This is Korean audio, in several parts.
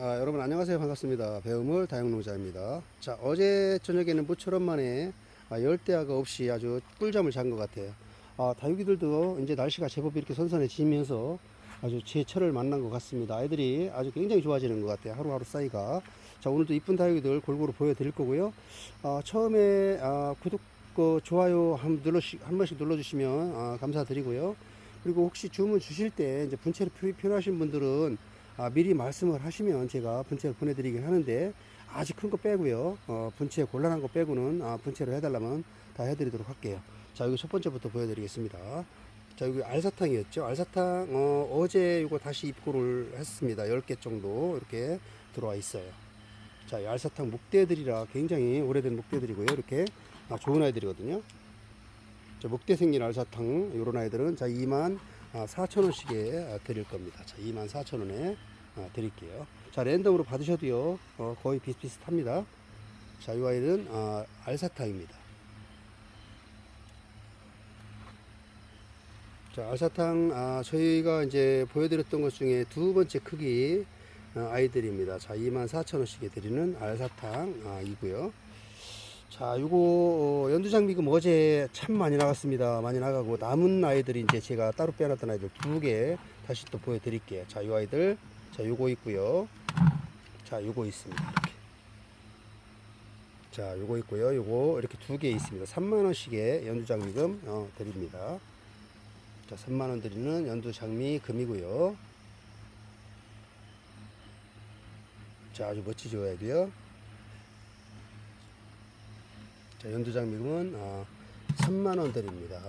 아, 여러분 안녕하세요. 반갑습니다. 배우물 다육농자입니다. 자 어제 저녁에는 모처럼 만에 아, 열대야가 없이 아주 꿀잠을 잔 것 같아요. 아, 다육이들도 이제 날씨가 제법 이렇게 선선해지면서 아주 제 철을 만난 것 같습니다. 아이들이 아주 굉장히 좋아지는 것 같아요. 하루하루 사이가. 자 오늘도 이쁜 다육이들 골고루 보여드릴 거고요. 아, 처음에 아, 구독 그 좋아요 한, 눌러시, 한 번씩 눌러주시면 아, 감사드리고요. 그리고 혹시 주문 주실 때 이제 분체를 필- 필요하신 분들은 아, 미리 말씀을 하시면 제가 분체를 보내드리긴 하는데 아직 큰 거 빼고요. 어, 분체 곤란한 거 빼고는 아, 분체를 해달라면 다 해드리도록 할게요. 자 여기 첫 번째부터 보여드리겠습니다. 자 여기 알사탕이었죠. 알사탕 어, 어제 이거 다시 입고를 했습니다. 10개 정도 이렇게 들어와 있어요. 자, 이 알사탕 목대들이라 굉장히 오래된 목대들이고요. 이렇게 아, 좋은 아이들이거든요. 자, 목대 생긴 알사탕 이런 아이들은 자 2만 4천 원씩에 드릴 겁니다. 자 2만 4천 원에 아, 드릴게요. 자 랜덤으로 받으셔도요 어, 거의 비슷비슷합니다. 자이 아이는 아, 알사탕입니다. 자 알사탕 아, 저희가 이제 보여드렸던 것 중에 두 번째 크기 어, 아이들입니다. 자 2만 4천 원씩에 드리는 알사탕 아, 이고요. 자, 요거 어, 연두장미금 어제 참 많이 나갔습니다. 많이 나가고 남은 아이들이 이제 제가 따로 빼놨던 아이들 두 개 다시 또 보여드릴게요. 자, 요 아이들 자, 요거 있고요. 자, 요거 있습니다. 이렇게. 자, 요거 있고요. 요거 이렇게 두 개 있습니다. 3만 원씩의 연두 장미금 어, 드립니다. 자, 3만 원 드리는 연두 장미금이고요. 자, 아주 멋지죠, 아이도요. 자, 연두 장 미금은 아, 3만 원 드립니다.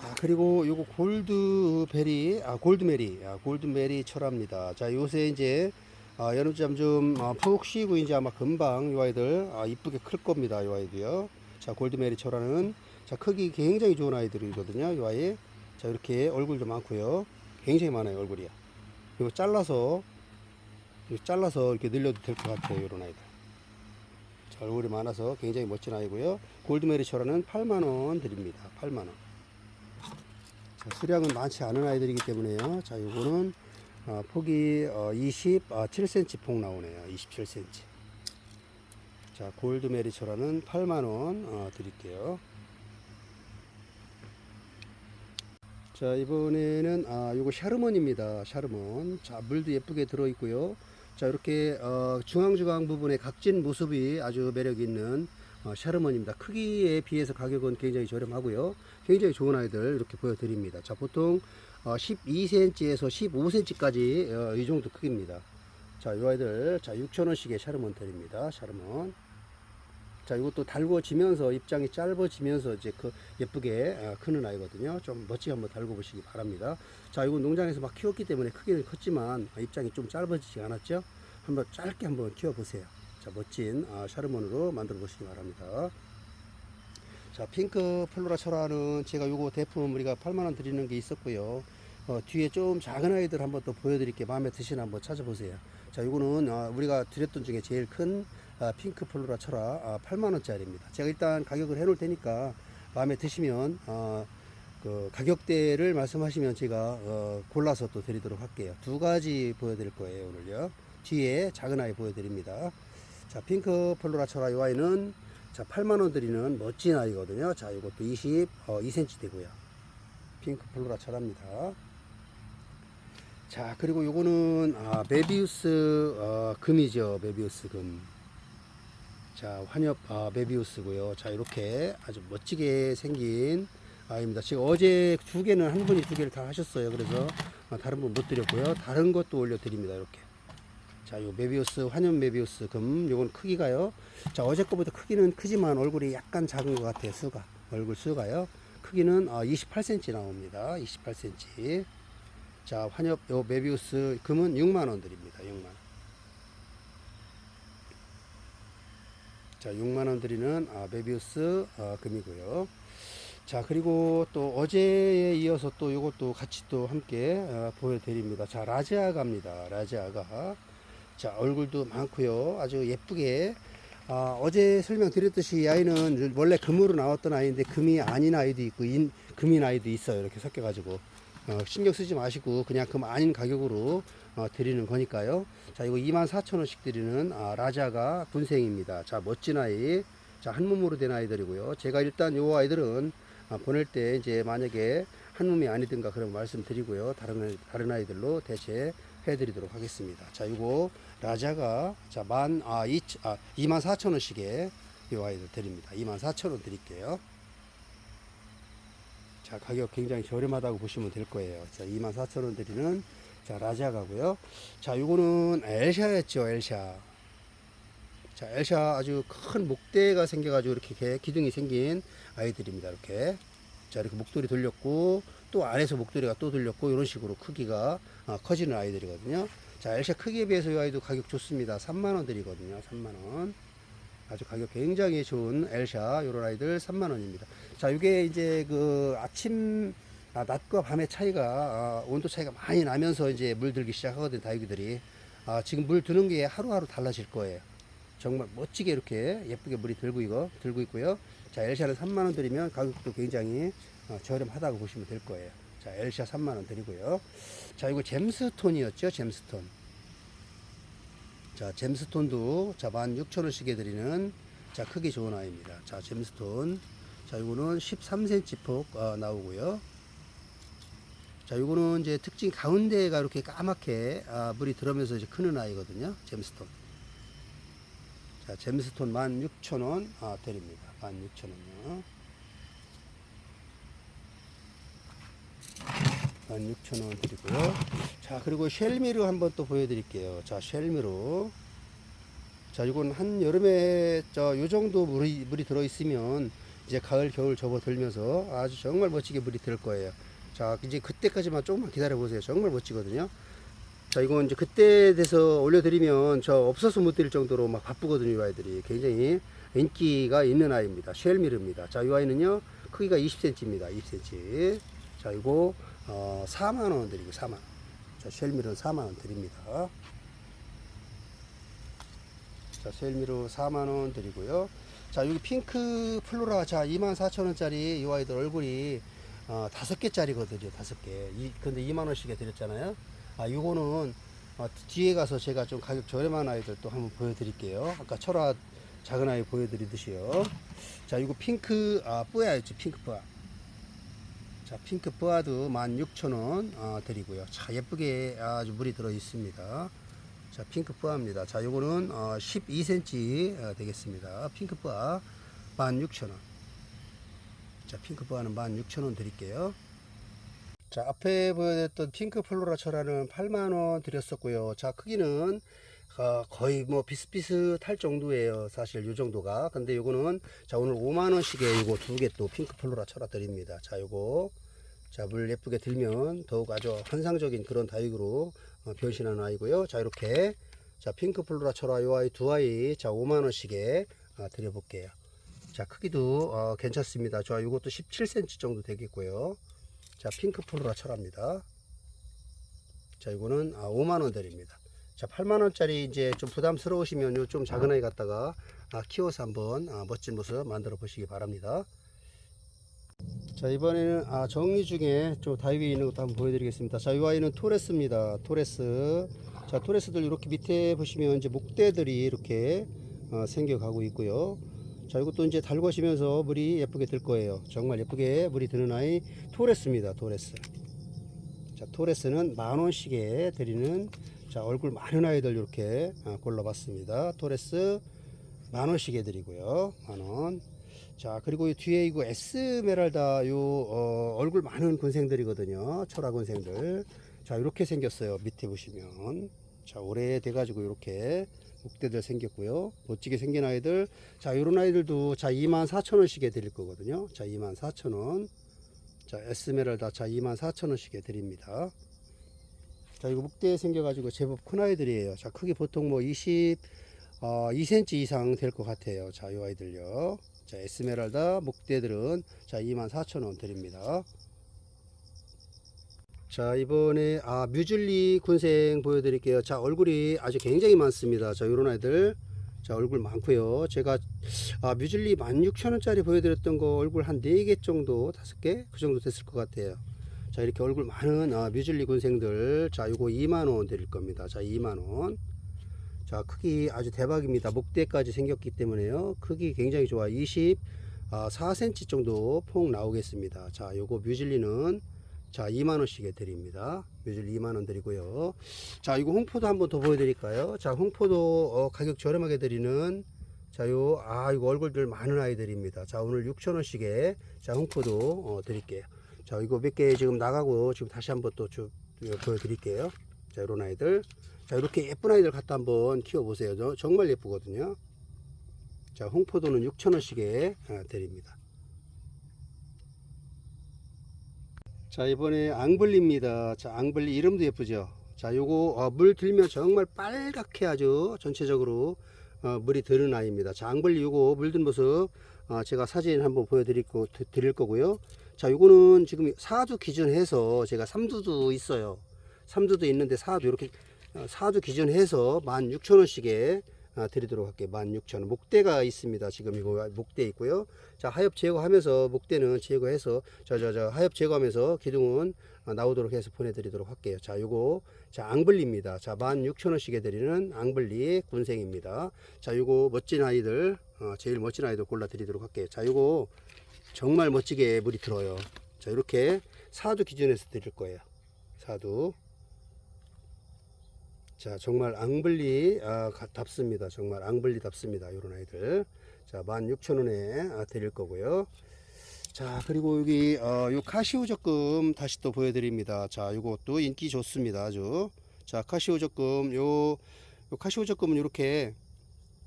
자, 그리고 요거 골드베리, 아, 골드메리, 아, 골드메리 철합니다. 자, 요새 이제 아, 여름잠 좀푹 쉬고 이제 아마 금방 요 아이들 아, 이쁘게 클 겁니다. 요 아이도요. 자, 골드메리 철화는 자, 크기 굉장히 좋은 아이들이거든요. 요 아이. 자, 이렇게 얼굴도 많고요. 굉장히 많아요, 얼굴이요. 이거 잘라서 이거 잘라서 이렇게 늘려도 될 것 같아요, 요런 아이들. 자, 얼굴이 많아서 굉장히 멋진 아이고요. 골드메리처럼은 8만원 드립니다. 8만원. 자, 수량은 많지 않은 아이들이기 때문에요. 자, 요거는 어, 폭이 어, 27cm 폭 나오네요. 27cm. 자, 골드메리처럼은 8만원 어, 드릴게요. 자, 이번에는 아, 요거 샤르몬입니다. 샤르몬. 자, 물도 예쁘게 들어 있고요. 자 이렇게 어, 중앙중앙 부분에 각진 모습이 아주 매력 있는 어, 샤르먼입니다. 크기에 비해서 가격은 굉장히 저렴하고요. 굉장히 좋은 아이들 이렇게 보여드립니다. 자 보통 어, 12cm에서 15cm까지 어, 이 정도 크기입니다. 자 이 아이들 자 6천원씩의 샤르먼 드립니다. 샤르먼. 자 이것도 달궈지면서 입장이 짧아지면서 이제 그 예쁘게 어, 크는 아이거든요. 좀 멋지게 한번 달궈 보시기 바랍니다. 자 이거 농장에서 막 키웠기 때문에 크기는 컸지만 아, 입장이 좀 짧아지지 않았죠? 한번 짧게 한번 키워 보세요. 자 멋진 아, 샤르몬으로 만들어 보시기 바랍니다. 자 핑크 플로라 철화는 제가 요거 대품 우리가 8만원 드리는 게 있었고요. 어, 뒤에 좀 작은 아이들 한번 또 보여드릴게요. 마음에 드시나 한번 찾아보세요. 자 요거는 아, 우리가 드렸던 중에 제일 큰 아, 핑크 플로라 철화 아, 8만원짜리입니다. 제가 일단 가격을 해 놓을 테니까 마음에 드시면 어, 그 가격대를 말씀하시면 제가 어, 골라서 또 드리도록 할게요. 두 가지 보여드릴 거예요 오늘요. 뒤에 작은 아이 보여드립니다. 자 핑크 플로라 철화 이 아이는 자 8만 원 드리는 멋진 아이거든요. 자 이것도 20 어, 2cm 되고요. 핑크 플로라 철화입니다. 자 그리고 요거는 아, 메비우스 어, 금이죠. 메비우스 금. 자 환엽 아, 메비우스고요. 자 이렇게 아주 멋지게 생긴 아입니다. 지금 어제 두 개는 한 분이 두 개를 다 하셨어요. 그래서 아, 다른 분 못 드렸고요. 다른 것도 올려드립니다. 이렇게. 자, 요 메비우스, 환연 메비우스 금, 요건 크기가요. 자, 어제 거보다 크기는 크지만 얼굴이 약간 작은 것 같아요. 수가. 얼굴 수가요. 크기는 어, 28cm 나옵니다. 28cm. 자, 환엽, 요 메비우스 금은 6만원 드립니다. 6만원. 자, 6만원 드리는 아, 메비우스 어, 금이고요. 자 그리고 또 어제에 이어서 또 이것도 같이 또 함께 어, 보여드립니다 자 라지아가입니다 라지아가 자 얼굴도 많고요 아주 예쁘게 아, 어제 설명드렸듯이 이 아이는 원래 금으로 나왔던 아이인데 금이 아닌 아이도 있고 인, 금인 아이도 있어요 이렇게 섞여 가지고 어, 신경 쓰지 마시고 그냥 그 아닌 가격으로 어, 드리는 거니까요. 자, 이거 24,000원씩 드리는 아, 라자가 군생입니다. 자, 멋진 아이. 자, 한 몸으로 된 아이들이고요. 제가 일단 요 아이들은 아, 보낼 때 이제 만약에 한 몸이 아니든가 그런 말씀 드리고요. 다른, 다른 아이들로 대체 해드리도록 하겠습니다. 자, 이거 라자가 자, 만, 아, 이, 아, 24,000원씩에 이 아이들 드립니다. 24,000원 드릴게요. 자, 가격 굉장히 저렴하다고 보시면 될 거예요. 자, 24,000원 드리는 자, 라자가고요. 자, 요거는 엘샤였죠, 엘샤. 자, 엘샤 아주 큰 목대가 생겨가지고 이렇게 개- 기둥이 생긴 아이들입니다. 이렇게. 자, 이렇게 목도리 돌렸고, 또 안에서 목도리가 또 돌렸고, 이런 식으로 크기가 아, 커지는 아이들이거든요. 자, 엘샤 크기에 비해서 이 아이도 가격 좋습니다. 3만원 드리거든요. 3만원. 아주 가격 굉장히 좋은 엘샤, 요런 아이들 3만원입니다. 자, 이게 이제 그 아침, 아, 낮과 밤의 차이가, 아, 온도 차이가 많이 나면서 이제 물 들기 시작하거든요. 다육이들이. 아, 지금 물 드는 게 하루하루 달라질 거예요. 정말 멋지게 이렇게 예쁘게 물이 들고 이거 들고 있고요. 자, 엘샤는 3만 원 드리면 가격도 굉장히 어, 저렴하다고 보시면 될 거예요. 자, 엘샤 3만 원 드리고요. 자, 이거 잼스톤이었죠, 잼스톤. 자, 잼스톤도 자, 16,000원씩에 드리는 자, 크기 좋은 아이입니다. 자, 잼스톤. 자, 이거는 13cm 폭 어, 나오고요. 자, 요거는 이제 특징 가운데가 이렇게 까맣게 아, 물이 들어오면서 이제 크는 아이거든요. 잼스톤. 자, 잼스톤 16,000원 아, 드립니다. 16,000원요. 16,000원 드리고요. 자, 그리고 쉘미로 한번 또 보여드릴게요. 자, 쉘미로. 자, 이건 한 여름에 저요 정도 물이 물이 들어 있으면 이제 가을 겨울 접어들면서 아주 정말 멋지게 물이 들 거예요. 자, 이제 그때까지만 조금만 기다려 보세요. 정말 멋지거든요. 자, 이건 이제 그때 돼서 올려드리면 저 없어서 못 드릴 정도로 막 바쁘거든요, 이 아이들이. 굉장히 인기가 있는 아이입니다. 쉘미르입니다. 자, 이 아이는요, 크기가 20cm입니다. 20cm. 자, 이거, 어, 4만원 드리고, 4만원. 자, 쉘미르는 4만원 드립니다. 자, 셀미로 4만원 드리고요. 자, 여기 핑크 플로라, 자, 24,000원짜리 이 아이들 얼굴이, 어, 다섯 개짜리거든요, 다섯 개. 이, 근데 2만원씩에 드렸잖아요. 아, 요거는, 어, 뒤에 가서 제가 좀 가격 저렴한 아이들 또 한번 보여드릴게요. 아까 철화 작은 아이 보여드리듯이요. 자, 이거 핑크, 아, 뿌야였죠, 핑크 뿌야. 자, 핑크 뿌아도 16,000원 어, 드리고요. 자, 예쁘게 아주 물이 들어 있습니다. 자, 핑크 뿌아입니다. 자, 요거는 어, 12cm 어, 되겠습니다. 핑크 뿌아 16,000원. 자, 핑크 뿌아는 16,000원 드릴게요. 자, 앞에 보여드렸던 핑크 플로라 철화는 8만원 드렸었고요. 자, 크기는 어, 거의 뭐 비슷비슷할 정도예요. 사실 요 정도가. 근데 요거는 자, 오늘 5만 원씩에 요거 두 개 또 핑크 플로라 철화 드립니다. 자, 요거 자, 물 예쁘게 들면 더욱 아주 환상적인 그런 다육으로 어, 변신하는 아이고요. 자, 이렇게 자, 핑크 플로라 철화 요 아이 두 아이 자, 5만 원씩에 어, 드려 볼게요. 자, 크기도 어, 괜찮습니다. 저 이것도 17cm 정도 되겠고요. 자, 핑크 플로라 철화입니다. 자, 이거는 아, 5만 원 드립니다. 자, 8만 원짜리 이제 좀 부담스러우시면 요 좀 작은 아이 갖다가 아, 키워서 한번 아, 멋진 모습 만들어 보시기 바랍니다. 자 이번에는 아 정리 중에 좀 다이비에 있는 것도 한번 보여드리겠습니다. 자이 아이는 토레스입니다. 토레스. 자 토레스들 이렇게 밑에 보시면 이제 목대들이 이렇게 어, 생겨가고 있고요. 자 이것도 이제 달궈지면서 물이 예쁘게 들 거예요. 정말 예쁘게 물이 드는 아이 토레스입니다. 토레스. 자 토레스는 만원씩에 드리는 자 얼굴 많은 아이들 이렇게 아, 골라봤습니다. 토레스 만원씩에 드리고요. 만원. 자 그리고 이 뒤에 이거 에스메랄다 요 어, 얼굴 많은 군생들이거든요. 철화 군생들. 자 이렇게 생겼어요. 밑에 보시면. 자 오래돼 가지고 이렇게 목대들 생겼고요. 멋지게 생긴 아이들. 자 요런 아이들도 자 24,000원씩에 드릴 거거든요. 자 24,000원. 자 에스메랄다. 자 24,000원씩에 드립니다 자 이거 목대 생겨 가지고 제법 큰 아이들이에요 자 크기 보통 뭐 20, 어, 2cm 이상 될 것 같아요 자요 아이들요 자, 에스메랄다 목대들은 자, 24,000원 드립니다. 자, 이번에 아, 뮤즐리 군생 보여 드릴게요. 자, 얼굴이 아주 굉장히 많습니다. 자, 요런 아이들. 자, 얼굴 많고요. 제가 아, 뮤즐리 16,000원짜리 보여 드렸던 거 얼굴 한 4개 정도, 5개 그 정도 됐을 것 같아요. 자 이렇게 얼굴 많은 아, 뮤즐리 군생들. 자 요거 2만원 드릴 겁니다. 자 2만원. 자 크기 아주 대박입니다. 목대까지 생겼기 때문에요. 크기 굉장히 좋아 20 아, 4cm 정도 폭 나오겠습니다. 자 요거 뮤즐리는 자 2만원씩에 드립니다. 뮤즐리 2만원 드리고요. 자 이거 홍포도 한번 더 보여드릴까요? 자 홍포도 어, 가격 저렴하게 드리는 자요 아 이거 얼굴들 많은 아이들입니다. 자 오늘 6천원씩에 자 홍포도 어, 드릴게요 자 이거 몇 개 지금 나가고 지금 다시 한번 또 쭉 보여드릴게요. 자 이런 아이들. 자 이렇게 예쁜 아이들 갖다 한번 키워 보세요. 저, 정말 예쁘거든요. 자 홍포도는 6천원씩에 아, 드립니다. 자 이번에 앙블리입니다. 자 앙블리 이름도 예쁘죠? 자 요거 어, 물 들면 정말 빨갛게 아주 전체적으로 어, 물이 드는 아이입니다. 자 앙블리 요거 물든 모습 어, 제가 사진 한번 보여드릴 거, 드- 드릴 거고요 자 요거는 지금 4주 기준해서 제가 3두도 있어요 3두도 있는데 4두 이렇게 어, 4주 기준해서 16,000원씩에 아, 드리도록 할게요. 16,000원. 목대가 있습니다. 지금 이거 목대 있고요. 자, 하엽 제거하면서 목대는 제거해서 저저저 하엽 제거하면서 기둥은 아, 나오도록 해서 보내드리도록 할게요. 자, 요거 자 앙블리입니다. 자, 16,000원씩에 드리는 앙블리 군생입니다. 자, 요거 멋진 아이들 어, 제일 멋진 아이들 골라 드리도록 할게요. 자, 요거 정말 멋지게 물이 들어요. 자, 이렇게 사두 기준에서 드릴 거예요. 사두. 자 정말 앙블리 아, 가- 답습니다. 정말 앙블리 답습니다. 요런 아이들. 자 16,000원에 아, 드릴 거고요. 자 그리고 여기 어, 요 카시오 적금 다시 또 보여드립니다. 자 요것도 인기 좋습니다. 아주. 자 카시오 적금 요, 요 카시오 적금은 이렇게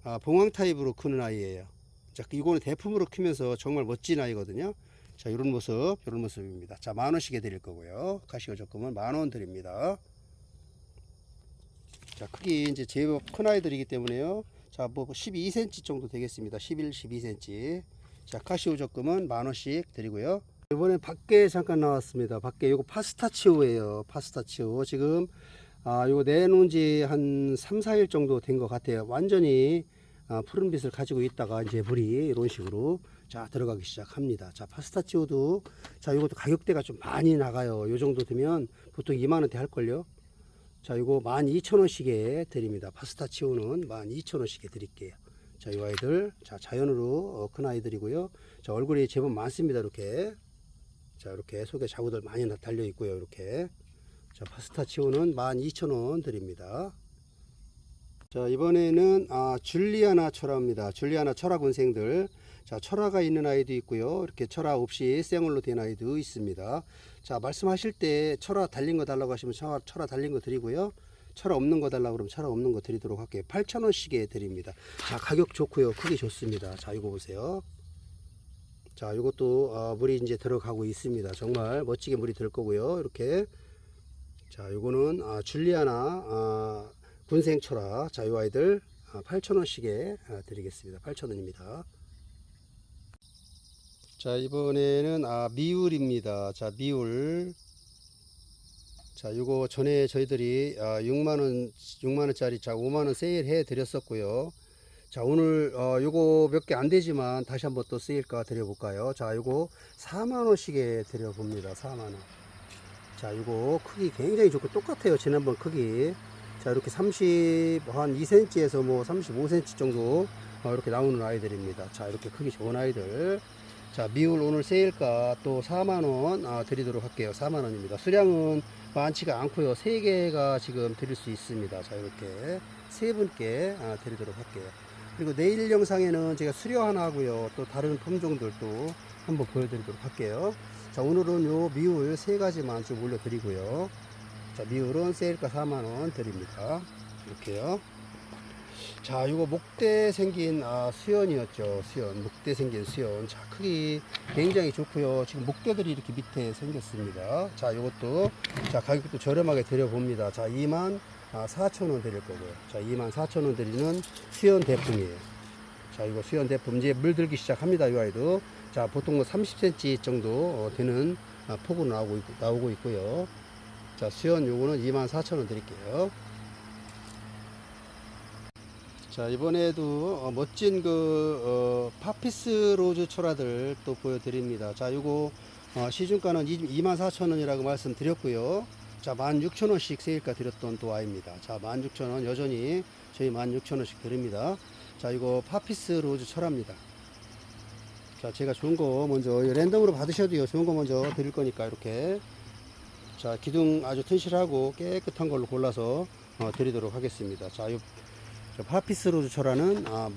아, 봉황 타입으로 크는 아이예요 자 이거는 대품으로 크면서 정말 멋진 아이거든요 자 이런 모습 이런 모습입니다 자 만 원씩에 드릴 거고요 카시오 적금은 만 원 드립니다 자, 크기 이제 제법 큰 아이들이기 때문에요. 자, 뭐 12cm 정도 되겠습니다. 11, 12cm. 자, 카시오 적금은 만 원씩 드리고요. 이번에 밖에 잠깐 나왔습니다. 밖에 요거 파스타치오예요. 파스타치오. 지금 아, 요거 내놓은 지 한 3, 4일 정도 된 것 같아요. 완전히 아, 푸른빛을 가지고 있다가 이제 물이 이런 식으로 자, 들어가기 시작합니다. 자, 파스타치오도 자, 요것도 가격대가 좀 많이 나가요. 요 정도 되면 보통 2만 원대 할 걸요. 자, 이거 12,000원씩에 드립니다. 파스타치오는 12,000원씩에 드릴게요. 자, 이 아이들, 자, 자연으로 어, 큰 아이들이고요. 자, 얼굴이 제법 많습니다. 이렇게. 자, 이렇게 속에 자구들 많이 나- 달려 있고요. 이렇게. 자, 파스타치오는 12,000원 드립니다. 자, 이번에는 아, 줄리아나 철화입니다. 줄리아나 철화 군생들. 자, 철화가 있는 아이도 있고요. 이렇게 철화 없이 생얼로 된 아이도 있습니다. 자, 말씀하실 때 철화 달린 거 달라고 하시면 철화, 철화 달린 거 드리고요. 철화 없는 거 달라고 그러면 철화 없는 거 드리도록 할게요. 8,000원씩에 드립니다. 자, 가격 좋고요. 크기 좋습니다. 자, 이거 보세요. 자, 이것도 어, 물이 이제 들어가고 있습니다. 정말 멋지게 물이 들 거고요. 이렇게. 자, 요거는 아, 줄리아나 아, 군생 철화. 자, 요 아이들 아, 8,000원씩에 아, 드리겠습니다. 8,000원입니다. 자 이번에는 아 미울입니다. 자 미울. 자 요거 전에 저희들이 아 6만원 6만원짜리 자 5만원 세일 해 드렸었고요. 자 오늘 어 요거 몇 개 안 되지만 다시 한번 또 세일가 드려 볼까요? 자 요거 4만원씩에 드려 봅니다. 4만원. 자 요거 크기 굉장히 좋고 똑같아요. 지난번 크기 자 이렇게 30 한 2cm에서 뭐 35cm 정도 어, 이렇게 나오는 아이들입니다 자 이렇게 크기 좋은 아이들 자, 미울 오늘 세일가 또 4만원 아, 드리도록 할게요. 4만원입니다. 수량은 많지가 않고요. 3개가 지금 드릴 수 있습니다. 자, 이렇게 세 분께 아, 드리도록 할게요. 그리고 내일 영상에는 제가 수료 하나 하고요. 또 다른 품종들도 한번 보여드리도록 할게요. 자, 오늘은 요 미울 세 가지만 좀 올려드리고요. 자, 미울은 세일가 4만원 드립니다. 이렇게요. 자, 이거 목대 생긴 아, 수연이었죠. 수연, 목대 생긴 수연. 자, 크기 굉장히 좋고요. 지금 목대들이 이렇게 밑에 생겼습니다. 자, 이것도 자 가격도 저렴하게 드려봅니다. 자, 2만 아, 4천 원 드릴 거고요. 자, 2만 4천 원 드리는 수연 대품이에요. 자, 이거 수연 대품 이제 물 들기 시작합니다. 이 아이도 자, 보통 뭐 30cm 정도 어, 되는 아, 폭으로 나오고 있, 나오고 있고요. 자, 수연 요거는 2만 4천 원 드릴게요. 자 이번에도 어, 멋진 그 어, 파피스 로즈 초라들 또 보여드립니다 자 요거 어, 시중가는 24,000원이라고 말씀드렸고요. 자, 16,000원씩 세일가 드렸던 또 아이입니다. 자, 16,000원 여전히 저희 16,000원씩 드립니다. 자, 이거 파피스 로즈 철합니다. 자, 제가 좋은 거 먼저 랜덤으로 받으셔도요. 좋은 거 먼저 드릴 거니까 이렇게 자, 기둥 아주 튼실하고 깨끗한 걸로 골라서 어, 드리도록 하겠습니다. 자, 요저 파피스 로즈 철화는 아,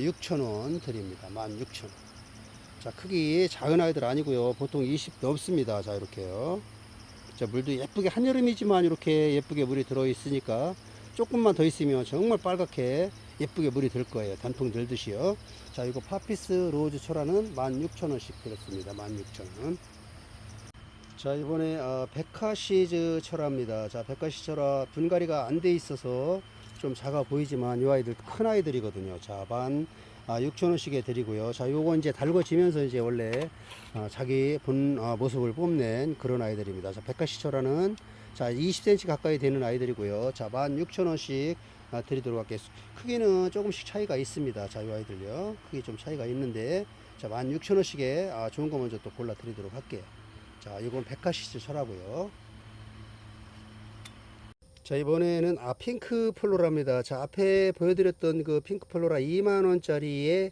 16,000원 드립니다. 16,000원. 자, 크기 작은 아이들 아니고요. 보통 20 넘습니다. 자, 이렇게요. 자, 물도 예쁘게 한여름이지만 이렇게 예쁘게 물이 들어 있으니까 조금만 더 있으면 정말 빨갛게 예쁘게 물이 들 거예요. 단풍 들듯이요. 자, 이거 파피스 로즈 철화는 16,000원씩 드렸습니다. 16,000원. 자, 이번에 어, 백화시즈 철화입니다. 자, 백화시 철화 분갈이가 안 돼 있어서 좀 작아 보이지만 이 아이들 큰 아이들이거든요. 자, 반 아, 6,000원씩에 드리고요. 자, 요거 이제 달궈지면서 이제 원래 어, 자기 본 어, 모습을 뽐낸 그런 아이들입니다. 자, 백화시철화는 자, 20cm 가까이 되는 아이들이고요. 자, 16,000원씩 아, 드리도록 할게요. 크기는 조금씩 차이가 있습니다. 자, 이 아이들요. 크기 좀 차이가 있는데 자, 16,000원씩에 아, 좋은 거 먼저 또 골라 드리도록 할게요. 자, 이건 백화시즈 철하고요. 자, 이번에는 아, 핑크 플로라입니다. 자, 앞에 보여드렸던 그 핑크 플로라 2만 원짜리에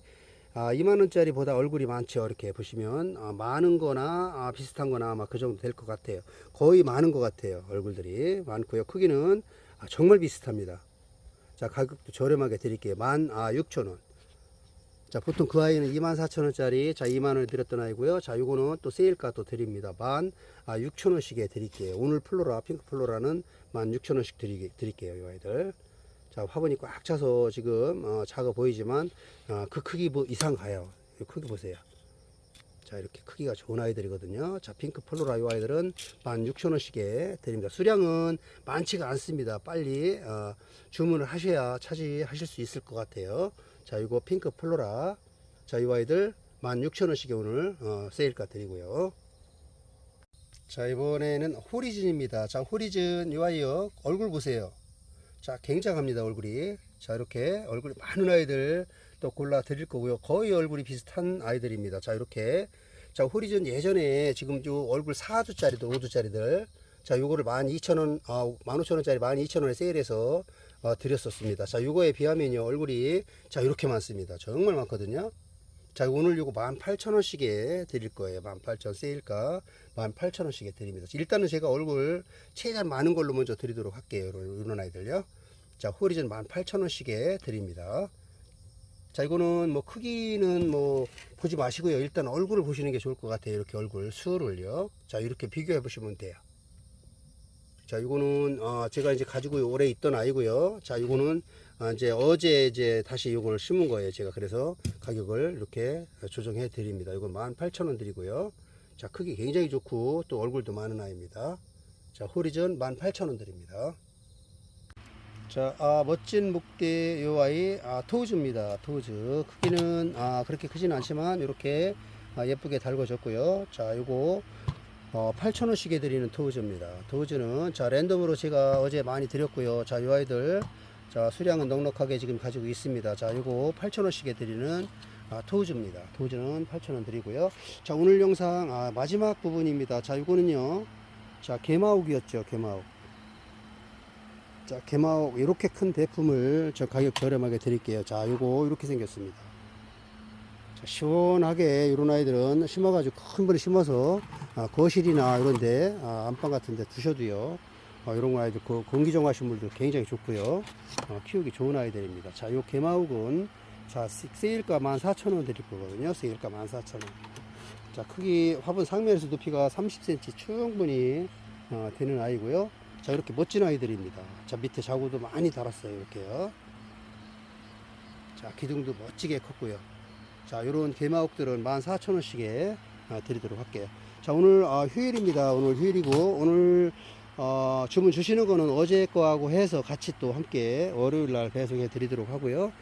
아, 2만원짜리 보다 얼굴이 많죠. 이렇게 보시면, 아, 많은 거나, 아, 비슷한 거나 아마 그 정도 될 것 같아요. 거의 많은 것 같아요. 얼굴들이 많고요. 크기는 아, 정말 비슷합니다. 자, 가격도 저렴하게 드릴게요. 만, 아, 6천원. 자, 보통 그 아이는 24,000원짜리, 자, 2만원에 드렸던 아이고요. 자, 요거는 또 세일가 또 드립니다. 만, 아, 6천원씩에 드릴게요. 오늘 플로라, 핑크 플로라는 만 6천원씩 드리, 드릴게요. 이 아이들. 자, 화분이 꽉 차서 지금, 어, 작아 보이지만, 어, 그 크기 뭐 이상 가요. 이 크기 보세요. 자, 이렇게 크기가 좋은 아이들이거든요. 자, 핑크 플로라 이 아이들은 16,000원씩에 드립니다. 수량은 많지가 않습니다. 빨리, 어, 주문을 하셔야 차지하실 수 있을 것 같아요. 자, 이거 핑크 플로라. 자, 이 아이들 16,000원씩에 오늘, 어, 세일가 드리고요. 자, 이번에는 호리즌입니다. 자, 호리즌 이 아이요. 얼굴 보세요. 자, 굉장합니다, 얼굴이. 자, 이렇게 얼굴이 많은 아이들 또 골라 드릴 거고요. 거의 얼굴이 비슷한 아이들입니다. 자, 이렇게. 자, 호리즌 예전에 지금 요 얼굴 4두짜리들, 5두짜리들. 자, 요거를 12,000원, 아, 15,000원짜리 12,000원에 세일해서 어, 드렸었습니다. 자, 요거에 비하면요, 얼굴이 자, 이렇게 많습니다. 정말 많거든요. 자, 오늘 요거 18,000원씩에 드릴 거예요. 18,000원 세일가 18,000원씩에 드립니다. 일단은 제가 얼굴 최대한 많은 걸로 먼저 드리도록 할게요. 이런, 이런 아이들요. 자, 호리즌 18,000원씩에 드립니다. 자, 이거는 뭐 크기는 뭐 보지 마시고요. 일단 얼굴을 보시는 게 좋을 것 같아요. 이렇게 얼굴 수를요. 자, 이렇게 비교해 보시면 돼요. 자, 이거는 어, 제가 이제 가지고 오래 있던 아이고요. 자, 이거는 아, 이제 어제 이제 다시 이걸 심은 거예요. 제가 그래서 가격을 이렇게 조정해 드립니다. 이건 18,000원 드리고요. 자, 크기 굉장히 좋고 또 얼굴도 많은 아이입니다. 자, 호리전 18,000원 드립니다. 자, 아, 멋진 목대 요 아이 아, 토우즈입니다. 토우즈 크기는 아, 그렇게 크진 않지만 이렇게 아, 예쁘게 달궈졌고요. 자, 요거 어, 8,000원씩에 드리는 토우즈입니다. 토우즈는 자 랜덤으로 제가 어제 많이 드렸고요. 자, 요 아이들 자 수량은 넉넉하게 지금 가지고 있습니다. 자, 요거 8,000원씩에 드리는 아, 토우즈입니다. 토우즈는 8,000원 드리고요. 자, 오늘 영상 아, 마지막 부분입니다. 자, 요거는요. 자, 개마옥이었죠. 개마옥. 자, 개마옥 이렇게 큰 대품을 저 가격 저렴하게 드릴게요. 자, 요거 이렇게 생겼습니다. 자, 시원하게 이런 아이들은 심어가지고 큰 분에 심어서 아, 거실이나 이런데 아, 안방 같은데 두셔도요. 어, 이런 아이들 그 공기 정화신 물도 굉장히 좋고요. 어, 키우기 좋은 아이들입니다. 자, 요 개마욱은 자 세- 세일가 14,000원 드릴 거거든요. 세일가 14,000원. 자, 크기 화분 상면에서 높이가 30cm 충분히 어, 되는 아이고요. 자, 이렇게 멋진 아이들입니다. 자, 밑에 자구도 많이 달았어요. 이렇게요. 자, 기둥도 멋지게 컸고요. 자, 요런 개마옥들은 14,000원씩에 아, 드리도록 할게요. 자, 오늘 아, 휴일입니다. 오늘 휴일이고, 오늘 어, 주문 주시는 거는 어제 거하고 해서 같이 또 함께 월요일 날 배송해 드리도록 하고요.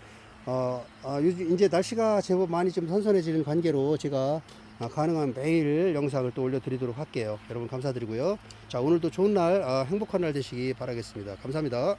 어, 아, 요즘 이제 날씨가 제법 많이 좀 선선해지는 관계로 제가 아, 가능한 매일 영상을 또 올려드리도록 할게요. 여러분 감사드리고요. 자, 오늘도 좋은 날, 아, 행복한 날 되시기 바라겠습니다. 감사합니다.